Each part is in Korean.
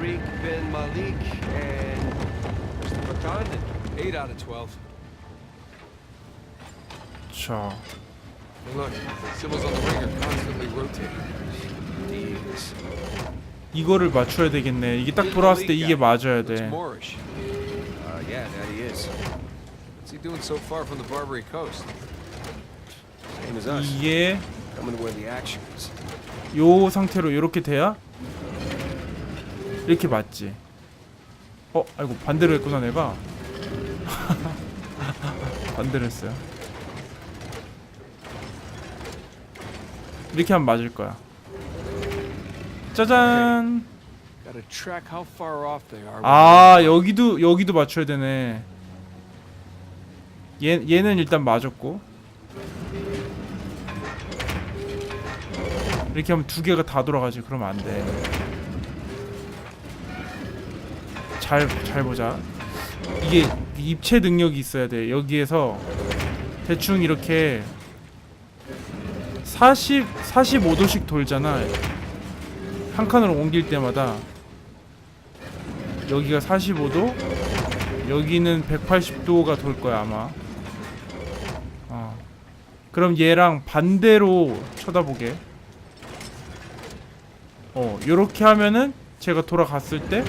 Tariq bin Malik and Mr. Bakandon. 8 out of 12. 자 Hey, look, symbols on the ring are constantly rotating. These. 이거를 맞춰야 되겠네 이게 딱 돌아왔을 때 이게 맞아야 돼 Moorish. Uh, yeah, that he is. What's he doing so far from the Barbary coast? Same as us. 이게 Coming where the action is. 요 상태로 이렇게 돼야 이렇게 맞지. 어 아이고 반대로 했구나 내가. 반대로 했어요. 이렇게 하면 맞을 거야. 짜잔. 아 여기도 여기도 맞춰야 되네. 얘, 얘는 일단 맞았고. 이렇게 하면 두 개가 다 돌아가지. 그러면 안돼 잘 잘 보자. 이게 입체 능력이 있어야 돼. 여기에서 대충 이렇게 40 45도씩 돌잖아. 한 칸으로 옮길 때마다 여기가 45도 여기는 180도가 돌 거야 아마. 어. 그럼 얘랑 반대로 쳐다보게. 어 요렇게 하면은 제가 돌아갔을 때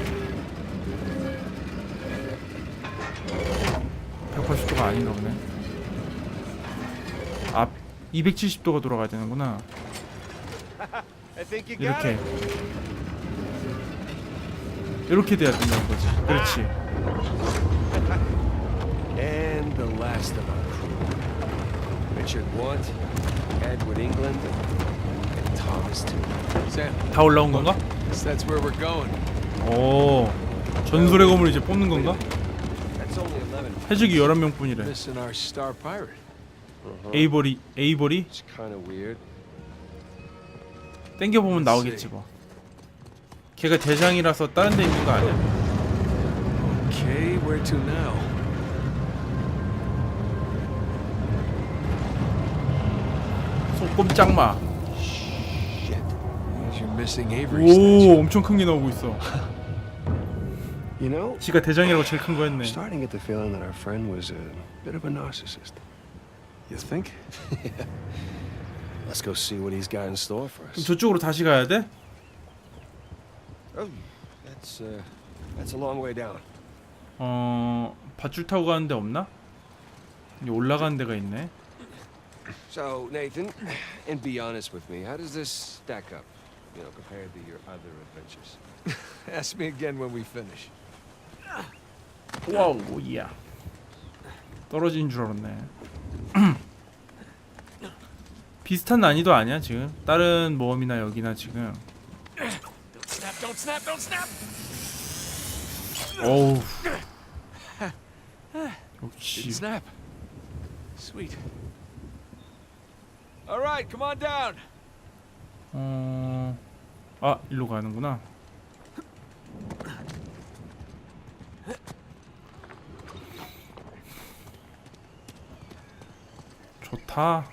180도가 아닌가 보네 앞 270도가 돌아가야 되는구나 이렇게. 이렇게 돼야 된다는 거지 그렇지 And the last of our crew. Richard Want, Edward England, and Thomas Toomer. Sam, 다 올라온 건가? that's where we're going. 오 전설의 검을 이제 뽑는 건가? That's only 11. 해적이 11명 뿐이래 Missing our star pirate. Uh-huh. 에이버리 에이버리 It's kind of weird. 땡겨 보면 나오겠지 뭐 걔가 대장이라서 다른 데 있는 거 아니야? Okay, where to now? 손 꼼짝마 Shit. Means you're missing Avery 오 statue. 엄청 큰 게 나오고 있어 You know, 지가 대장이라고 제일 큰 거 했네 I'm starting to get the feeling that our friend was a bit of a narcissist. You think? Let's go see what he's got in store for 그럼 us. 저쪽으로 다시 가야 돼? Oh, that's uh, that's a long way down. 어... 밧줄 타고 가는 데 없나? 여기 올라가는 데가 있네 So, Nathan, and be honest with me, how does this stack up? You know, compared to your other adventures. Ask me again when we finish. 와우 이야 떨어진 줄 알았네 비슷한 난이도 아니야 지금 다른 모험이나 여기나 지금! 어우 역시 snap. Sweet. All right, come on down. 어... 아 일로 가는구나 좋다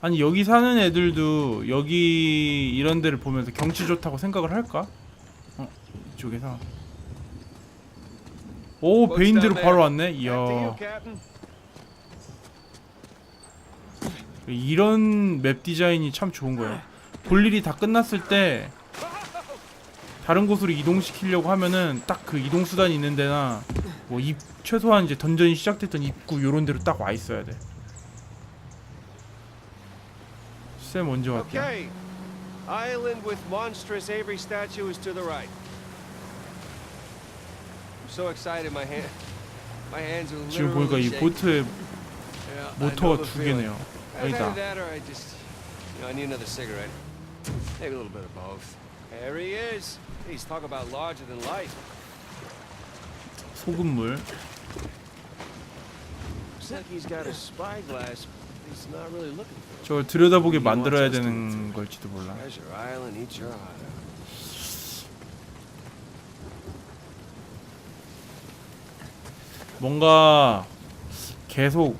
아니 여기 사는 애들도 여기 이런 데를 보면서 경치 좋다고 생각을 할까? 어 이쪽에서 오 베인대로 바로 왔네 이야. 이런 맵 디자인이 참 좋은 거예요. 볼 일이 다 끝났을 때 다른 곳으로 이동시키려고 하면은 딱 그 이동 수단이 있는 데나 뭐 입 최소한 이제 던전이 시작됐던 입구 요런 데로 딱 와 있어야 돼. 쌤 언제 왔대? Okay. Island with monstrous Avery statue is to the right. I'm so excited, my hand, my hands are 지금 보니까 이. 보트에 모터가 두. 개네요. Know, I need another cigarette. Maybe a little bit of both. There he is. He's talk about larger than life. 소금물. Looks like he's got a spyglass. but He's not really looking for it. 저걸 들여다보게 만들어야 되는 걸지도 몰라. Treasure Island, eat your heart out. 뭔가 계속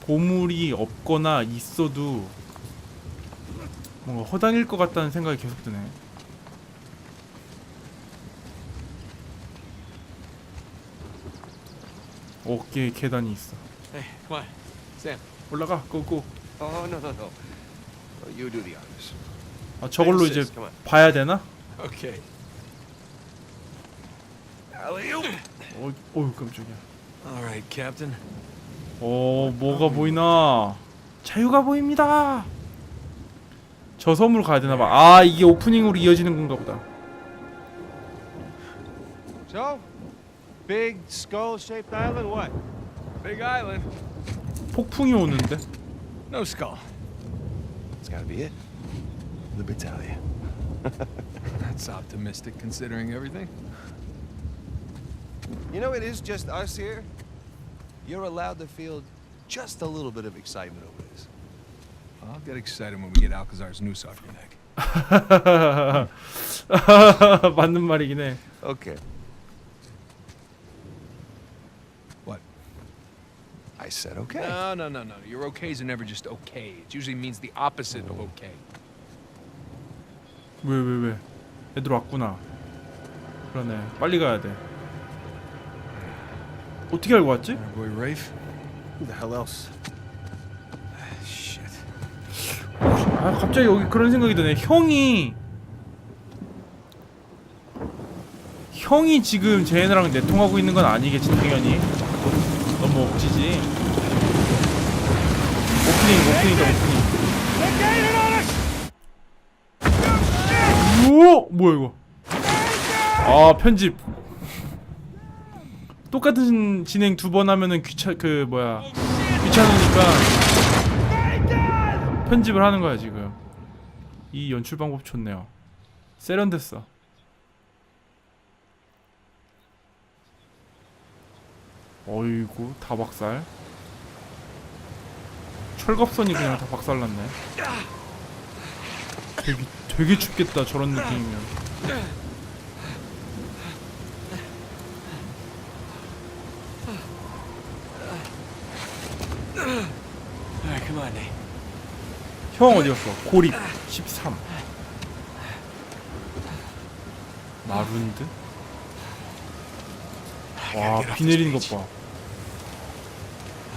보물이 없거나 있어도 뭔가 허당일 것 같다는 생각이 계속 드네. 어깨에 계단이 있어. Hey, come on. Sam. 올라가, 고고. Oh, no, no, no. Oh, you do the honors. 아 저걸로 이제 Insist, come on. 봐야 되나? Okay. Alley-oop. 어, 어우 깜짝이야. All right, Captain. 어, 뭐가 보이나? 자유가 보입니다. 저 섬으로 가야 되나 봐. 아, 이게 오프닝으로 이어지는 건가 보다. So, big skull-shaped island, what? Big island. 폭풍이 오는데. No skull. It's gotta be it. The battalion. That's optimistic considering everything. You know, it is just us here. You're allowed to feel just a little bit of excitement over this. I'll get excited when we get Alcazar's noose off your neck. 맞는 말이긴 해. Okay. Said okay. No, no, no, no. Your okays are never just okay. It usually means the opposite of okay. 왜, 왜, 왜? 애들 왔구나. 그러네. 빨리 가야 돼. 어떻게 알고 왔지? Our boy Rafe. Who the hell else? Shit. 아, 갑자기 여기 그런 생각이 드네. 형이 형이 지금 쟤네랑 내통하고 있는 건 아니겠지 당연히. 너무 억지지. 오프닝, 오프닝이다 오프닝. 오, 뭐야 이거? 아 편집. 똑같은 진행 두 번 하면은 귀찮 그 뭐야 귀찮으니까 편집을 하는 거야 지금. 이 연출 방법 좋네요. 세련됐어. 어이구 다 박살. 철갑선이 그냥 다 박살났네. 되게 되게 춥겠다 저런 느낌이면. Nate. 형 어디 갔어? 고립 13. 마룬드? 와, 비 내리는 것 봐.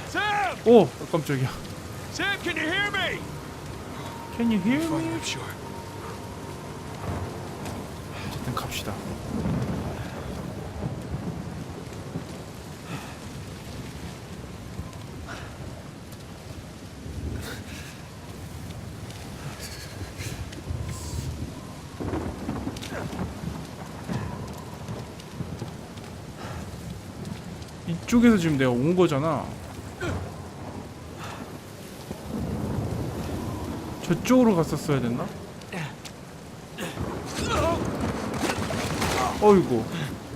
Sam! 오, 깜짝이야. Sam, can you hear me? Can you hear me? I'm sure. 어쨌든 갑시다. 이쪽에서 지금 내가 온 거잖아. 저쪽으로 갔었어야 됐나? 어이구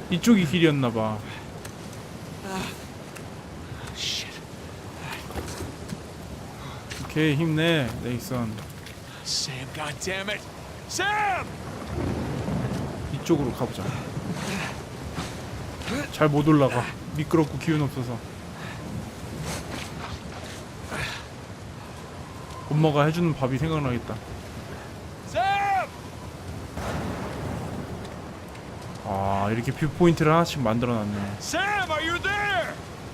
이쪽이 길이었나봐. 오케이 힘내 Sam. Sam! 이쪽으로 가보자 잘 못 올라가 미끄럽고 기운 없어서 엄마가 해주는 밥이 생각나겠다! 아 이렇게 뷰 포인트를 하나씩 만들어놨네?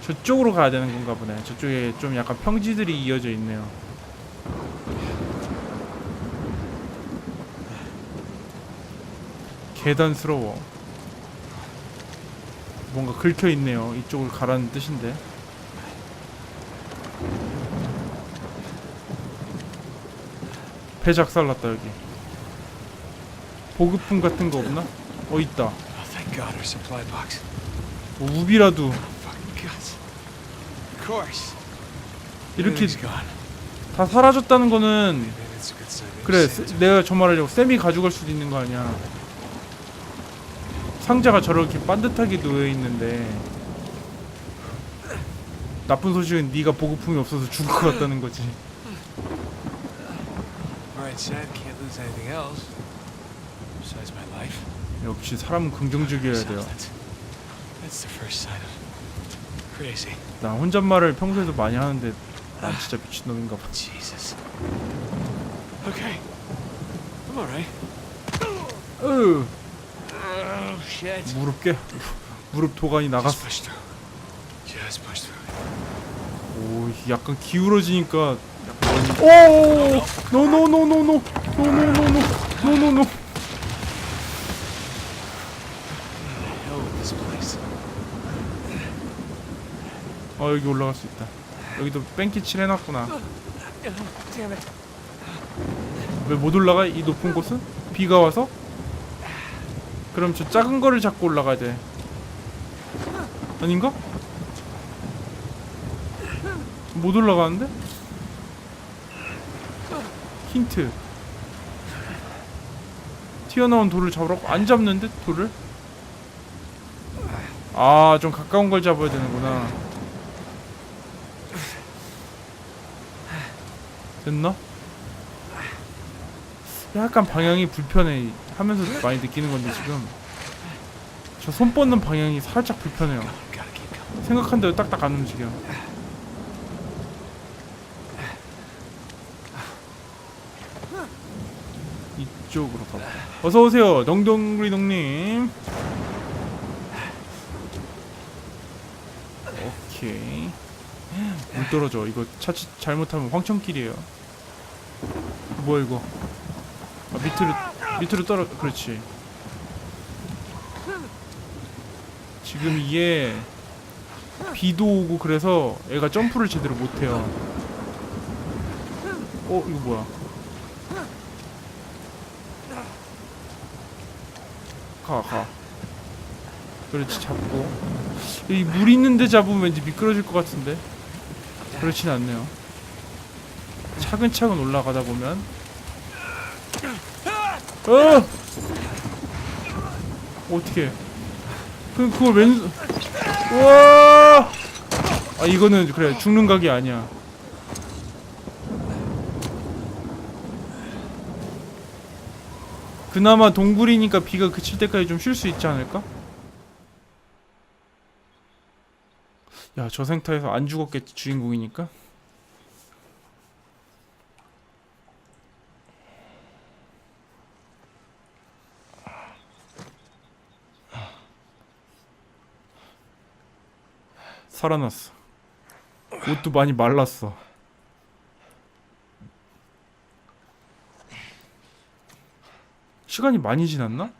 저쪽으로 가야 되는 건가 보네. 저쪽에 좀 약간 평지들이 이어져 있네요. 계단스러워. 뭔가 긁혀 있네요. 이쪽을 가라는 뜻인데 배 작살났다 여기 보급품 같은 거 없나? 어 있다 Oh. 뭐 우비라도 course. 이렇게. 다 사라졌다는 거는 그래 세- 내가 저 말하려고 쌤이 가져갈 수도 있는 거 아니야 상자가 저렇게 반듯하게 놓여 있는데 나쁜 소식은 네가 보급품이 없어서 죽을 것 같다는 거지 right, Sam, can't lose anything else. Besides my life. 역시 사람은 긍정적이어야 돼요 That's, the first sign of crazy. 나 혼잣말을 평소에도 많이 하는데 난 진짜 미친놈인가 봐 Jesus. Okay. I'm alright. 으 Oh shit. 무릎 깨 무릎 Just 나갔어 push through. Just push through. 오 약간 기울어지니까 오 노노노노노 노노노노 노노노. 어 여기 올라갈 수 있다. 여기도 뺑키칠 해놨구나. 왜 못 올라가? 이 높은 곳은? 비가 와서? 그럼 저 작은 거를 잡고 올라가야 돼. 아닌가? 못 올라가는데 힌트. 튀어나온 돌을 잡으라고 안 잡는데 돌을? 아 좀 가까운 걸 잡아야 되는구나. 됐나? 약간 방향이 불편해. 하면서 많이 느끼는 건데 지금. 저 손 뻗는 방향이 살짝 불편해요. 생각한 대로 딱딱 안 움직여 이쪽으로 가봐 어서 오세요 덩덩구리 동님. 오케이. 물 떨어져. 이거 차치 잘못하면 황천길이에요. 뭐야 이거? 아, 밑으로 밑으로 떨어 그렇지. 지금 이게 비도 오고 그래서 애가 점프를 제대로 못해요. 어 이거 뭐야 가 가. 그렇지 잡고. 이 물 있는데 잡으면 왠지 미끄러질 것 같은데? 그렇진 않네요. 차근차근 올라가다 보면. 어! 어떻게 그 그걸 왼 우와! 아 이거는 그래 죽는 각이 아니야 그나마 동굴이니까 비가 그칠 때까지 좀 쉴 수 있지 않을까? 야 저 생타에서 안 죽었겠지 주인공이니까? 살아났어. 옷도 많이 말랐어 시간이 많이 지났나?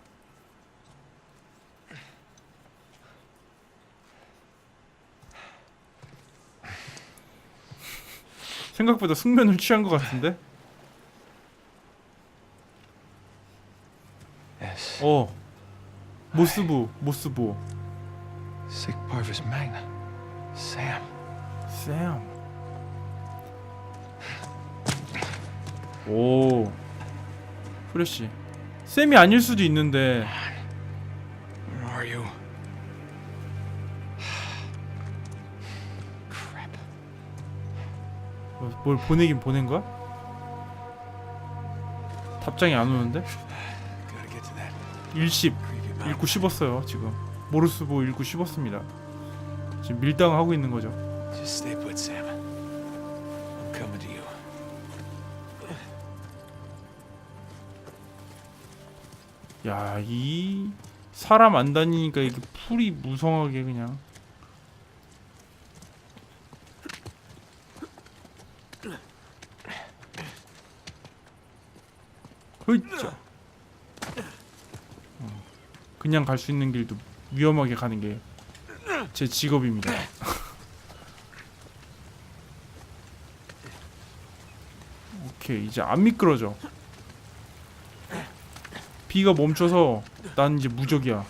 생각보다 숙면을 취한 것 같은데? 어 모스부 모스부 Sic parvis magna. Sam. 쌤. 오. 프레쉬. 쌤이 아닐 수도 있는데. 뭘 보내긴 보낸 거야? 답장이 안 오는데? Gotta get to that. 일십 creepy mountain. 읽고 씹었어요 지금. 모르스보 읽고 씹었습니다. 지금 밀당하고 있는 거죠 야 이 사람 안 다니니까 이게 풀이 무성하게 그냥. 으이짜 어, 그냥 갈 수 있는 길도 위험하게 가는 게 제 직업입니다. 오케이 이제 안 미끄러져 비가 멈춰서 난 이제 무적이야.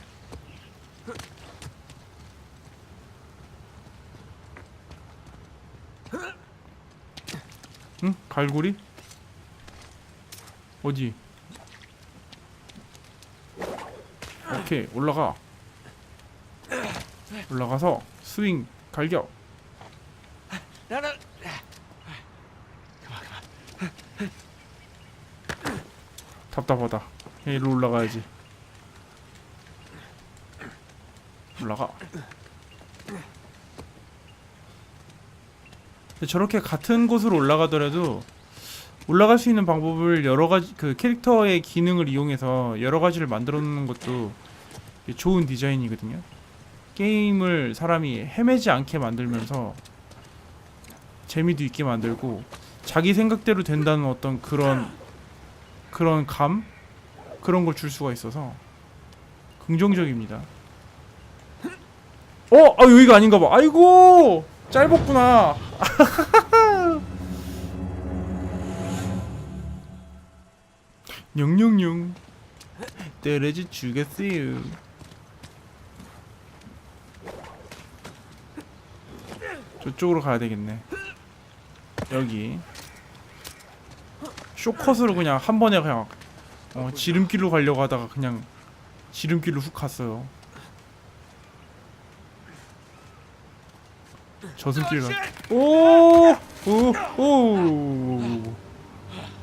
응? 갈고리? 어디? 오케이 올라가. 올라가서 스윙 갈겨. No. 답답하다. 일로 올라가야지. 올라가. 저렇게 같은 곳으로 올라가더라도 올라갈 수 있는 방법을 여러 가지 그 캐릭터의 기능을 이용해서 여러 가지를 만들어 놓는 것도 좋은 디자인이거든요. 게임을 사람이 헤매지 않게 만들면서 재미도 있게 만들고 자기 생각대로 된다는 어떤 그런 그런 감 그런 걸 줄 수가 있어서 긍정적입니다. 어, 아 여기가 아닌가 봐. 아이고 짧았구나. 용용용 때려지 주겠어요. 저쪽으로 가야 되겠네. 여기 쇼컷으로 그냥 한 번에 그냥 어, 지름길로 가려고 하다가 그냥 지름길로 훅 갔어요. 저승길 가. 오! 오! 오!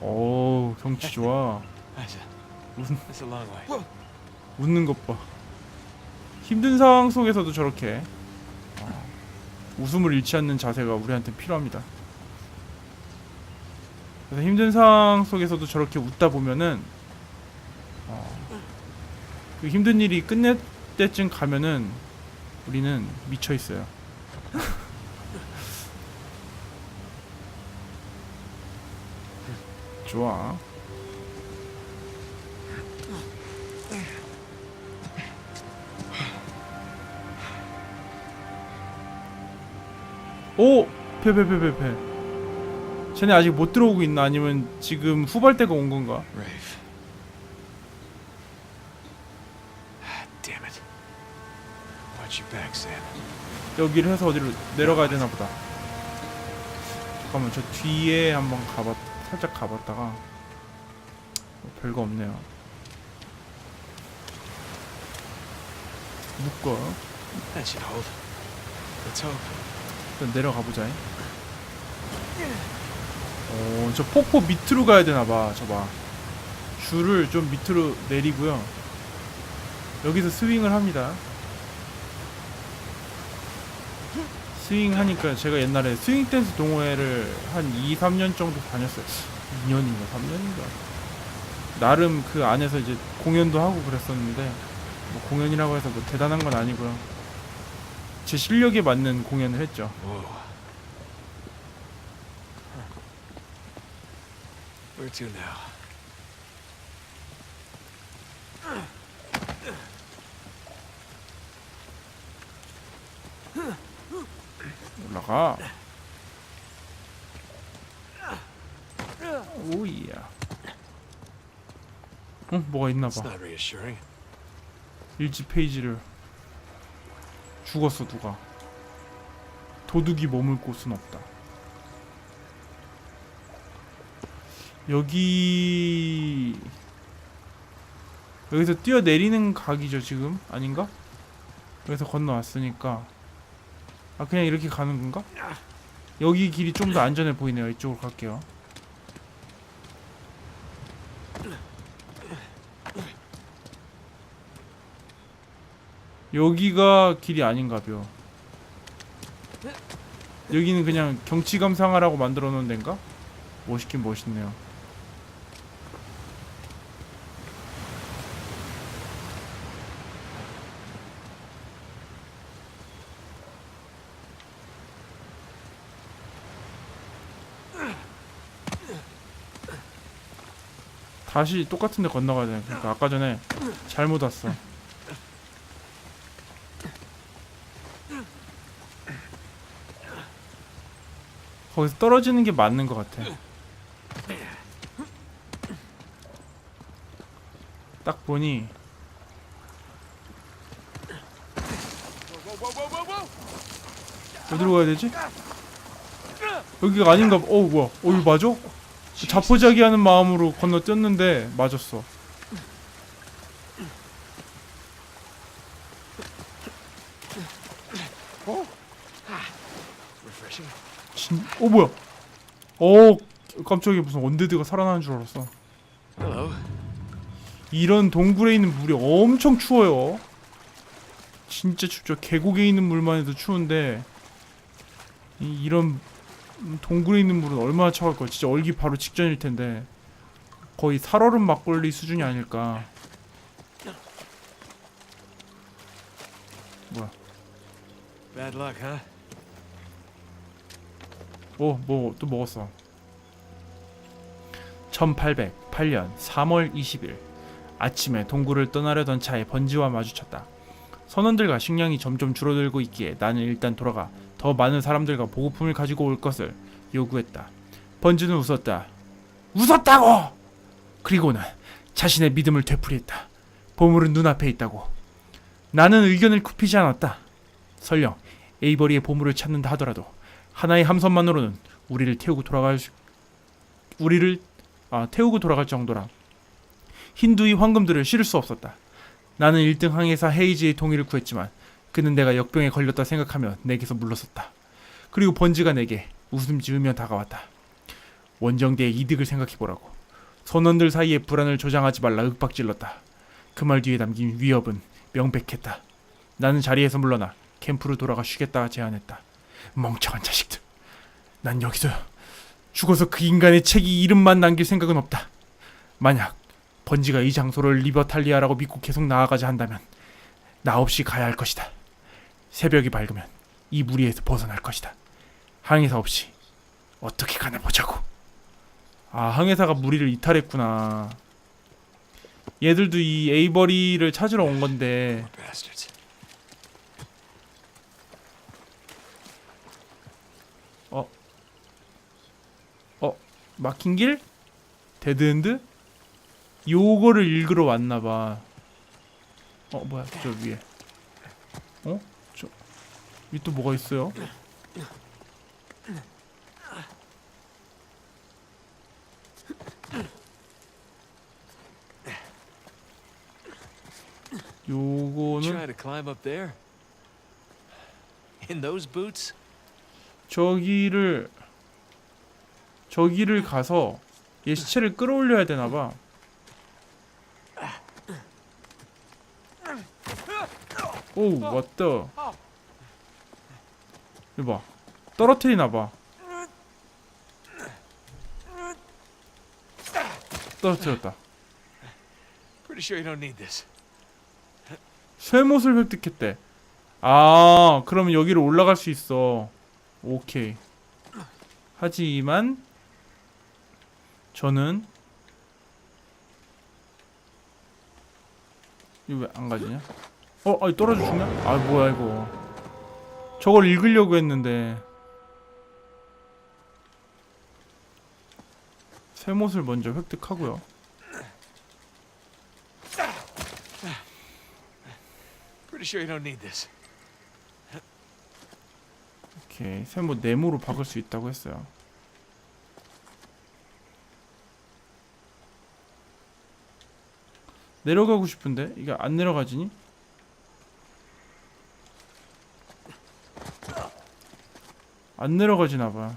오, 경치 좋아. Way. 웃는 것 봐. 힘든 상황 속에서도 저렇게 어, 웃음을 잃지 않는 자세가 우리한테 필요합니다. 그래서 힘든 상황 속에서도 저렇게 웃다 보면은 어, 그 힘든 일이 끝낼 때쯤 가면은 우리는 미쳐 있어요. 좋아. 오! 패패패패패 쟤네 아직 못 들어오고 있나 아니면 지금 후발대가 온 건가? Rafe. Ah, damn it. Watch your back, Sam. 여기를 해서 어디로 내려가야 되나 보다 잠깐만 저 뒤에 한번 가봤 살짝 가봤다가 뭐 별거 없네요 묶어. 일단 내려가 보자. 어, 저 폭포 밑으로 가야 되나 봐. 저 봐. 줄을 좀 밑으로 내리고요. 여기서 스윙을 합니다. 스윙 하니까 제가 옛날에 스윙 댄스 동호회를 한 2, 3년 정도 다녔어요. 2년인가 3년인가. 나름 그 안에서 이제 공연도 하고 그랬었는데 뭐 공연이라고 해서 뭐 대단한 건 아니고요. 제 실력에 맞는 공연을 했죠. Where to now? 올라 가. 오이야. 어, 뭐가 있나 It's 봐. not reassuring. 일지 페이지를 죽었어 누가. 도둑이 머물 곳은 없다. 여기 여기서 뛰어내리는 각이죠 지금 아닌가? 여기서 건너왔으니까 아 그냥 이렇게 가는 건가? 여기 길이 좀 더 안전해 보이네요 이쪽으로 갈게요 여기가 길이 아닌가벼 여기는 그냥 경치 감상하라고 만들어 놓은 데인가? 멋있긴 멋있네요 다시 똑같은 데 건너가야 돼. 그러니까 아까 전에 잘못 왔어. 거기서 떨어지는 게 맞는 것 같아. 딱 보니 어디로 가야 되지? 여기가 아닌가 봐. 어우 뭐야? 어 이거 맞아? 자포자기하는 마음으로 건너뛰었는데 맞았어. Refreshing. 진... 어 뭐야? 어 깜짝이야 무슨 언데드가 살아나는 줄 알았어. 이런 동굴에 있는 물이 엄청 추워요. 진짜 춥죠. 계곡에 있는 물만 해도 추운데 이, 이런 음, 동굴에 있는 물은 얼마나 차가울 거야. 진짜 얼기 바로 직전일 텐데 거의 살얼음 막걸리 수준이 아닐까. 뭐야? Bad luck, huh? 오, 뭐 또 먹었어. 1808년 3월 20일 아침에 동굴을 떠나려던 차에 번지와 마주쳤다. 선원들과 식량이 점점 줄어들고 있기에 나는 일단 돌아가 더 많은 사람들과 보급품을 가지고 올 것을 요구했다. 번지는 웃었다. 웃었다고! 그리고는 자신의 믿음을 되풀이했다. 보물은 눈앞에 있다고. 나는 의견을 굽히지 않았다. 설령 에이버리의 보물을 찾는다 하더라도 하나의 함선만으로는 우리를 태우고 돌아갈 수, 우리를 아, 태우고 돌아갈 정도라 힌두의 황금들을 실을 수 없었다. 나는 1등 항해사 헤이지의 동의를 구했지만 그는 내가 역병에 걸렸다 생각하며 내게서 물러섰다. 그리고 번지가 내게 웃음 지으며 다가왔다. 원정대의 이득을 생각해보라고. 선원들 사이에 불안을 조장하지 말라 윽박질렀다. 그 말 뒤에 담긴 위협은 명백했다. 나는 자리에서 물러나 캠프로 돌아가 쉬겠다 제안했다. 멍청한 자식들. 난 여기서 죽어서 그 인간의 책이 이름만 남길 생각은 없다. 만약 번지가 이 장소를 리버탈리아라고 믿고 계속 나아가자 한다면 나 없이 가야 할 것이다. 새벽이 밝으면 이 무리에서 벗어날 것이다. 항해사 없이 어떻게 가나 보자고. 아 항해사가 무리를 이탈했구나. 얘들도 이 에이버리를 찾으러 온 건데 Bastards. 막힌 길? 데드엔드? 요거를 읽으러 왔나봐. 어 뭐야 저 위에. 위또 뭐가 있어요? 요거는 Try to climb up there? In those boots? 저기를 저기를 가서 얘 시체를 끌어올려야 되나봐. 오 왔다. 이봐 떨어뜨리나봐. 떨어뜨렸다. 쇠못을 획득했대. 아, 그러면 여기로 올라갈 수 있어. 오케이. 하지만 저는 이거 왜 안 가지냐? 어, 아니 떨어져 죽냐? 아, 뭐야 이거. 저걸 읽으려고 했는데 쇠못을 먼저 획득하고요. 오케이 쇠못 네모로 박을 수 있다고 했어요. 내려가고 싶은데 이게 안 내려가지니? 안 내려가지나 봐.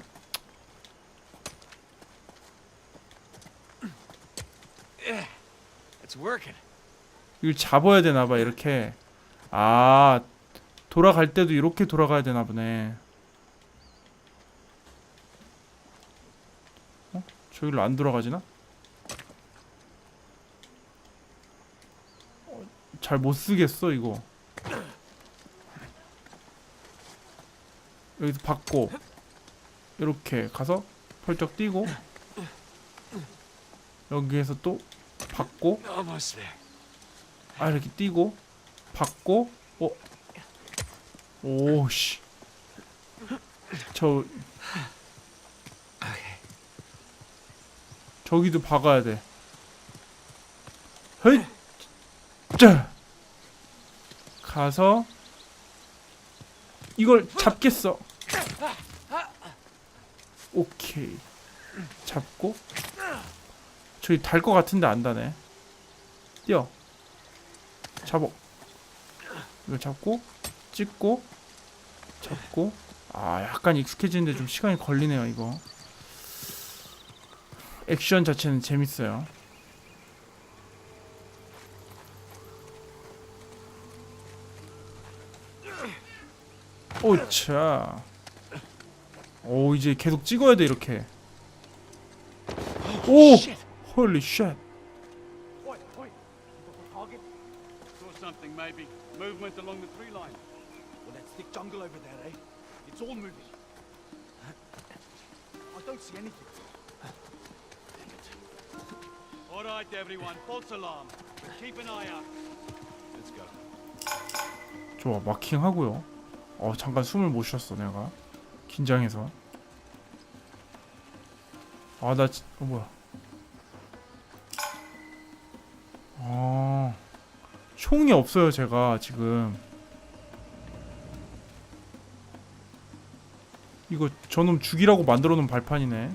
이걸 잡아야 되나 봐 이렇게. 아 돌아갈 때도 이렇게 돌아가야 되나 보네. 어? 저기로 안 돌아가지나? 어, 잘못 쓰겠어 이거. 여기서 받고 이렇게 가서 펄쩍 뛰고 여기에서 또 받고. 아 이렇게 뛰고 받고 어? 오씨. 저 저기도 박아야 돼. 헤이! 자! 가서 이걸 잡겠어 오케이. 잡고. 저기 달 것 같은데 안 다네. 뛰어. 잡어. 이걸 잡고 찍고 잡고. 아 약간 익숙해지는데 좀 시간이 걸리네요 이거. 액션 자체는 재밌어요. 오차 오 이제 계속 찍어야 돼 이렇게 오 홀리 쉣 Saw something, maybe. Movement along the tree line. Well, that's thick jungle over there, eh? It's all moving. I don't see anything. All right, everyone. False alarm. Keep an eye out. Let's go. 좋아 마킹하고요 어 잠깐 숨을 못 쉬었어 내가 긴장해서. 아나 어, 뭐야. 아 총이 없어요 제가 지금. 이거 저놈 죽이라고 만들어 놓은 발판이네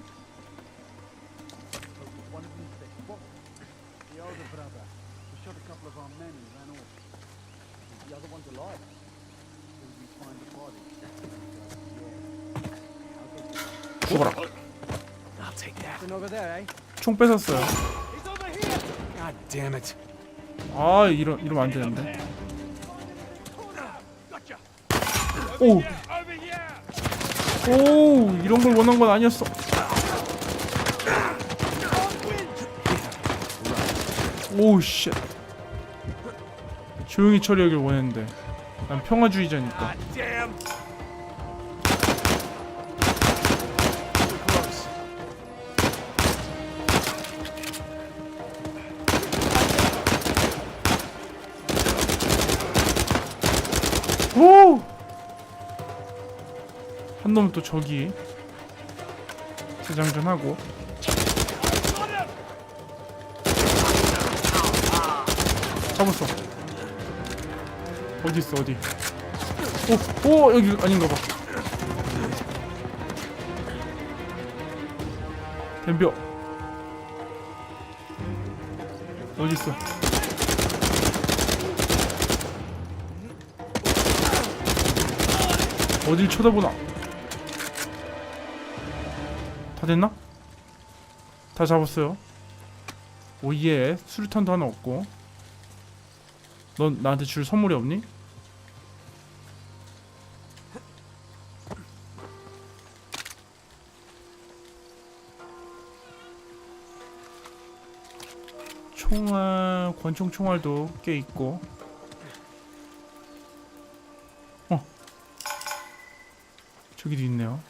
총 뺏었어요. 아 이러, 이러면 안 되는데. 오. 오 이런 걸 원한 건 아니었어. 오 쉣. 조용히 처리하길 원했는데 난 평화주의자니까. 놈 또 저기 재장전하고 잡았어 어디 있어 어디 오! 오! 여기 아닌가 봐 덤벼 어디 있어 어딜 쳐다보나? 됐나? 다 잡았어요. 오예, 수류탄도 하나 없고. 넌 나한테 줄 선물이 없니? 총알, 권총 총알도 꽤 있고. 저기도 있네요.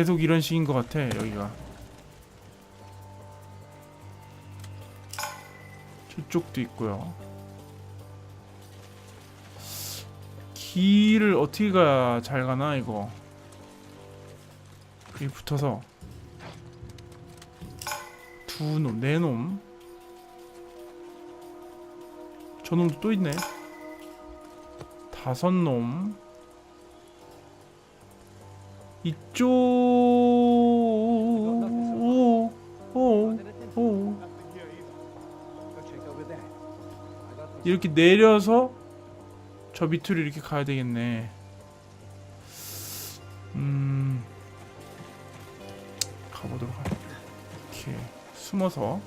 계속 이런 식인 것 같아 여기가. 저쪽도 있고요. 길을 어떻게 가야 잘 가나 이거. 여기 붙어서 두 놈, 네 놈. 저 놈도 또 있네. 다섯 놈 이쪽. 오, 오. 이렇게 내려서 저 밑으로 이렇게 가야 되겠네. 음 가보도록 할게 이렇게 숨어서.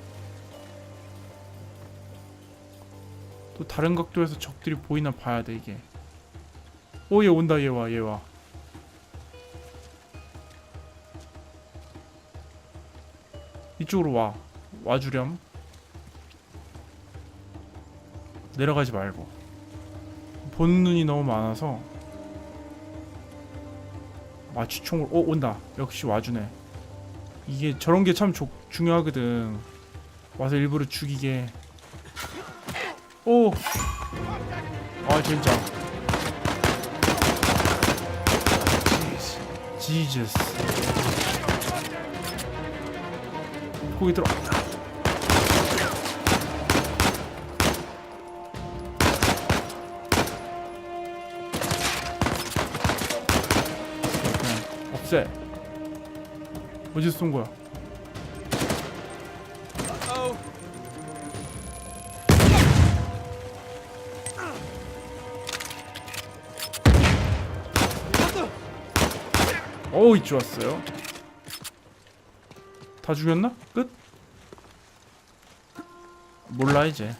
또 다른 각도에서 적들이 보이나 봐야 돼 이게. 오얘 온다 얘 와 얘 와 이쪽으로 와 와주렴. 내려가지 말고. 보는 눈이 너무 많아서 마취총을 오 온다. 역시 와주네. 이게 저런 게 참 중요하거든. 와서 일부러 죽이게. 오! 아 진짜. 지저스 거기 들어. 그냥 없애. 어디서 쏜 거야. 어우 좋았어요 다 죽였나? 끝? 몰라 이제